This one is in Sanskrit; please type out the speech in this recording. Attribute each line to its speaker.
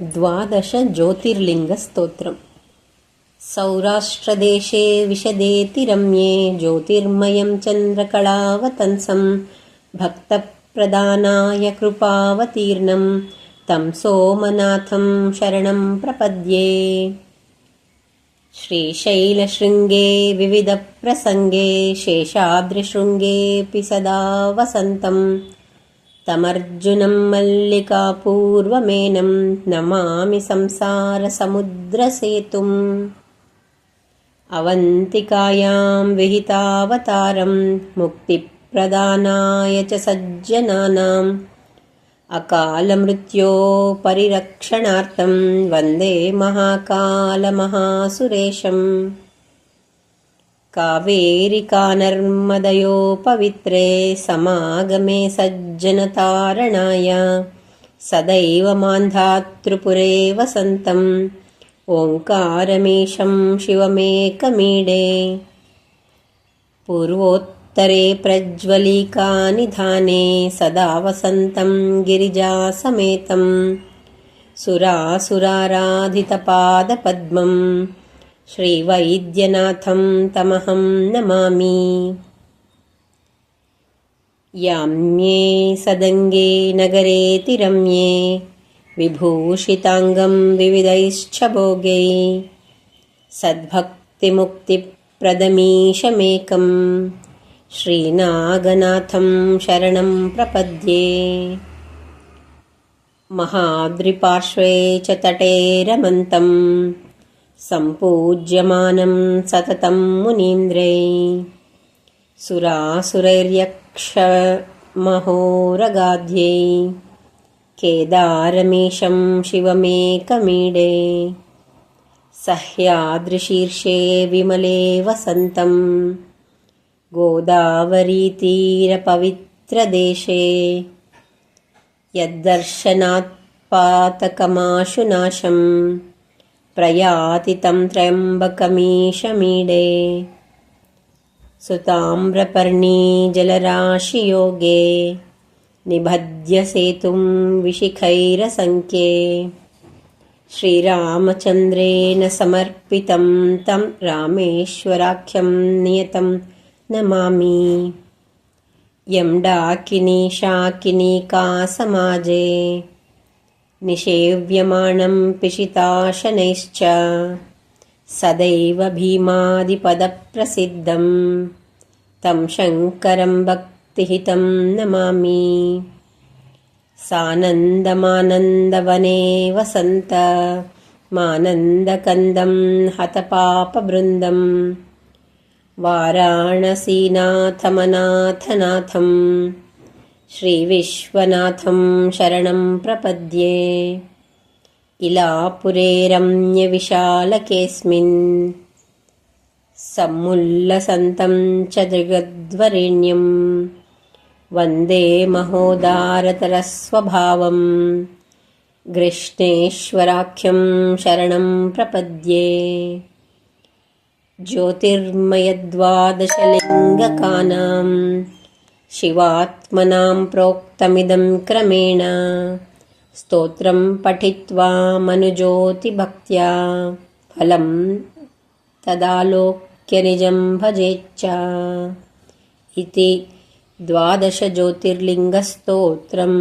Speaker 1: द्वादशज्योतिर्लिङ्गस्तोत्रम् सौराष्ट्रदेशे विशदेति रम्ये ज्योतिर्मयं चन्द्रकलावतंसं भक्तप्रदानाय कृपावतीर्णं तं सोमनाथं शरणं प्रपद्ये। श्रीशैलशृङ्गे विविधप्रसङ्गे शेषाद्रिशृङ्गेऽपि सदा वसन्तम् तमर्जुनं मल्लिकापूर्वमेनं नमामि संसारसमुद्रसेतुम्। अवन्तिकायां विहितावतारं मुक्तिप्रदानाय च सज्जनानाम्। अकालमृत्यो परिरक्षणार्थं वन्दे महाकालमहासुरेशम् पवित्रे समागमे सज्जनतारणाय सदैव मान्धातृपुरे वसन्तम् ओङ्कारमेशं शिवमेकमीडे। पूर्वोत्तरे प्रज्वलिकानिधाने सदा वसन्तं गिरिजासमेतं सुरासुराराधितपादपद्मम् श्रीवैद्यनाथं तमहं नमामि। याम्ये सदङ्गे नगरेति रम्ये विभूषिताङ्गं विविधैश्च भोगै। सद्भक्तिमुक्तिप्रदमीशमेकं श्रीनागनाथं शरणं प्रपद्ये। महाद्रिपार्श्वे च तटे रमन्तम् सम्पूज्यमानं सततं मुनीन्द्रै। सुरासुरैर्यक्षमहोरगाध्ये। केदारमीशं शिवमेकमीडे। सह्यादृशीर्षे विमले वसन्तं। गोदावरीतीरपवित्रदेशे। यद्दर्शनात्पातकमाशुनाशम् प्रयाति तं त्र्यम्बकमीशमीडे। सुताम्रपर्णी जलराशियोगे निबध्यसेतुं विशिखैरसङ्ख्ये श्रीरामचन्द्रेण समर्पितं तं रामेश्वराख्यं नियतं नमामि। यं डाकिनी शाकिनीकासमाजे निषेव्यमाणं पिशिताशनैश्च सदैव भीमादिपदप्रसिद्धं तं शङ्करं भक्तिहितं नमामि। सानन्दमानन्दवने वसन्त मानन्दकन्दं हतपापबृन्दं वाराणसीनाथमनाथनाथम् श्रीविश्वनाथं शरणं प्रपद्ये। इलापुरे रम्यविशालकेऽस्मिन् समुल्लसन्तं च जगद्वरेण्यं। वन्दे महोदारतरस्वभावं। गृष्णेश्वराख्यं शरणं प्रपद्ये। ज्योतिर्मयद्वादशलिङ्गकानाम् शिवात्मनां प्रोक्तमिदं क्रमेण स्तोत्रं पठित्वा मनुज्योतिभक्त्या फलं तदालोक्यनिजं भजेच्च इति द्वादशज्योतिर्लिङ्गस्तोत्रम्